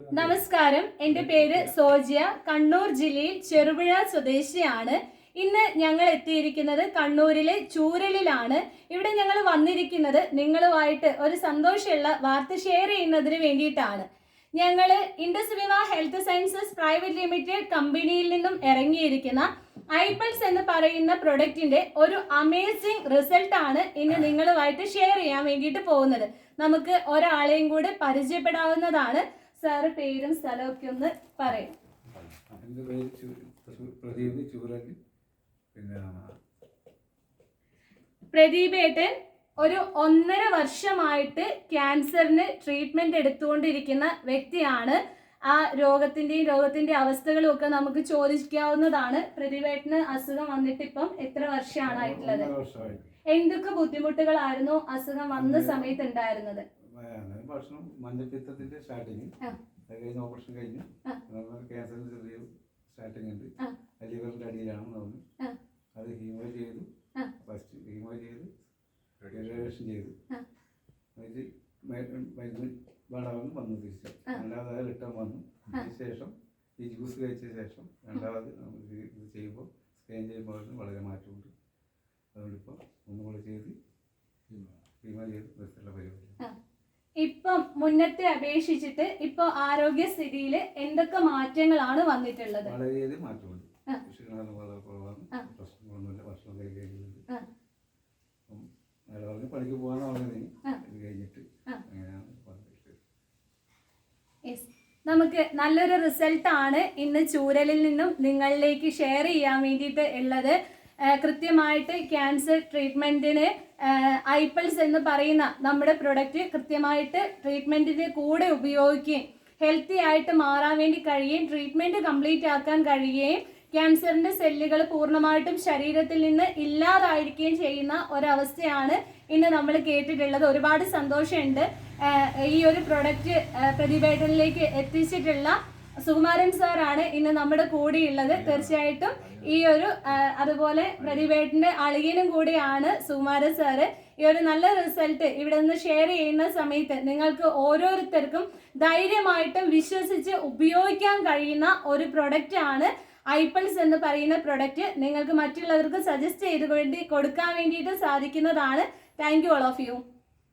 നമസ്കാരം. എന്റെ പേര് സോജിയ. കണ്ണൂർ ജില്ലയിൽ ചെറുപുഴ സ്വദേശിയാണ്. ഇന്ന് ഞങ്ങൾ എത്തിയിരിക്കുന്നത് കണ്ണൂരിലെ ചൂരലിലാണ്. ഇവിടെ ഞങ്ങൾ വന്നിരിക്കുന്നത് നിങ്ങളുമായിട്ട് ഒരു സന്തോഷമുള്ള വാർത്ത ഷെയർ ചെയ്യുന്നതിന് വേണ്ടിയിട്ടാണ്. ഞങ്ങൾ ഇൻഡസ് വിവ ഹെൽത്ത് സയൻസസ് പ്രൈവറ്റ് ലിമിറ്റഡ് കമ്പനിയിൽ നിന്നും ഇറങ്ങിയിരിക്കുന്ന ഐപ്പൾസ് എന്ന് പറയുന്ന പ്രൊഡക്റ്റിന്റെ ഒരു അമേസിംഗ് റിസൾട്ട് ആണ് ഇന്ന് നിങ്ങളുമായിട്ട് ഷെയർ ചെയ്യാൻ വേണ്ടിയിട്ട് പോകുന്നത്. നമുക്ക് ഒരാളെയും കൂടെ പരിചയപ്പെടാവുന്നതാണ്. സാറ് പേരും സ്ഥലവും ഒക്കെ ഒന്ന് പറയാം. എന്റെ പേര് പ്രദീപ് പിന്നെ പ്രദീപേട്ടൻ ഒരു ഒന്നര വർഷമായിട്ട് ക്യാൻസറിന് ട്രീറ്റ്മെന്റ് എടുത്തുകൊണ്ടിരിക്കുന്ന വ്യക്തിയാണ്. ആ രോഗത്തിന്റെയും രോഗത്തിന്റെ അവസ്ഥകളും ഒക്കെ നമുക്ക് ചോദിക്കാവുന്നതാണ്. പ്രദീപേട്ടന് അസുഖം വന്നിട്ട് ഇപ്പം എത്ര വർഷമാണ് ആയിട്ടുള്ളത്? എന്തൊക്കെ ബുദ്ധിമുട്ടുകളായിരുന്നു അസുഖം വന്ന സമയത്ത് ഉണ്ടായിരുന്നത്? ഭക്ഷണം മഞ്ഞപ്പിത്തത്തിന്റെ സ്റ്റാർട്ടിങ്. അത് കഴിഞ്ഞ് ഓപ്പറേഷൻ കഴിഞ്ഞു. ക്യാൻസറിന്റെ ചെറിയ സ്റ്റാർട്ടിങ് ഉണ്ട്. ലിവറിന്റെ അടിയിലാണ് തോന്നുന്നു അത് ഹീമോ ചെയ്തു. ഫസ്റ്റ് ഹീമോ ചെയ്ത് റേഡിയേഷൻ ചെയ്തു. എന്നിട്ട് മരുന്ന് വേണമെന്ന് വന്നു തിരിച്ചു. രണ്ടാമത് അത് റിട്ടേൺ വന്നു. അതിന് ശേഷം ഈ ജ്യൂസ് കഴിച്ച ശേഷം രണ്ടാമത് ഇത് ചെയ്യുമ്പോൾ സ്കാൻ ചെയ്യുമ്പോൾ വളരെ മാറ്റമുണ്ട്. അതുകൊണ്ടിപ്പോൾ ഒന്നുകൂടെ ഒന്നും കൂടെ ചെയ്ത് ഹീമോ ചെയ്ത് നിർത്തുള്ള പരിപാടി മുന്നത്തെ അപേക്ഷിച്ചിട്ട് ഇപ്പൊ ആരോഗ്യസ്ഥിതിയിൽ എന്തൊക്കെ മാറ്റങ്ങളാണ് വന്നിട്ടുള്ളത്? വളരെയധികം മാറ്റമുണ്ട്. ക്ഷീണം വളരെ കുറവാണ്. പ്രശ്നങ്ങളൊന്നുമില്ല. ഭക്ഷണം പറഞ്ഞ് പണിക്ക് പറഞ്ഞത് കഴിഞ്ഞിട്ട് അങ്ങനെയാണ് നമുക്ക് നല്ലൊരു റിസൾട്ട് ആണ് ഇന്ന് ചൂരലിൽ നിന്നും നിങ്ങളിലേക്ക് ഷെയർ ചെയ്യാൻ വേണ്ടിയിട്ട് ഉള്ളത്. കൃത്യമായിട്ട് ക്യാൻസർ ട്രീറ്റ്മെന്റിന് ഐപ്പൽസ് എന്ന് പറയുന്ന നമ്മുടെ പ്രൊഡക്റ്റ് കൃത്യമായിട്ട് ട്രീറ്റ്മെന്റിന് കൂടെ ഉപയോഗിക്കുകയും ഹെൽത്തി ആയിട്ട് മാറാൻ വേണ്ടി കഴിയുകയും ട്രീറ്റ്മെന്റ് കംപ്ലീറ്റ് ആക്കാൻ കഴിയുകയും ക്യാൻസറിന്റെ സെല്ലുകൾ പൂർണമായിട്ടും ശരീരത്തിൽ നിന്ന് ഇല്ലാതായിരിക്കുകയും ചെയ്യുന്ന ഒരവസ്ഥയാണ് ഇന്ന് നമ്മൾ കേട്ടിട്ടുള്ളത്. ഒരുപാട് സന്തോഷമുണ്ട്. ഈ ഒരു പ്രൊഡക്റ്റ് പ്രതിഭേദനിലേക്ക് എത്തിച്ചിട്ടുള്ള സുകുമാരൻ സാറാണ് ഇന്ന് നമ്മുടെ കൂടെയുള്ളത്. തീർച്ചയായിട്ടും ഈ ഒരു അതുപോലെ പ്രതിഭേട്ടന്റെ അളിയനും കൂടിയാണ് സുകുമാരൻ സാറ്. ഈ ഒരു നല്ല റിസൾട്ട് ഇവിടെ നിന്ന് ഷെയർ ചെയ്യുന്ന സമയത്ത് നിങ്ങൾക്ക് ഓരോരുത്തർക്കും ധൈര്യമായിട്ടും വിശ്വസിച്ച് ഉപയോഗിക്കാൻ കഴിയുന്ന ഒരു പ്രൊഡക്റ്റ് ആണ് ഐപ്പിൾസ് എന്ന് പറയുന്ന പ്രൊഡക്റ്റ് നിങ്ങൾക്ക് മറ്റുള്ളവർക്ക് സജസ്റ്റ് ചെയ്ത് വേണ്ടി കൊടുക്കാൻ വേണ്ടിയിട്ട് സാധിക്കുന്നതാണ്. Thank you all of you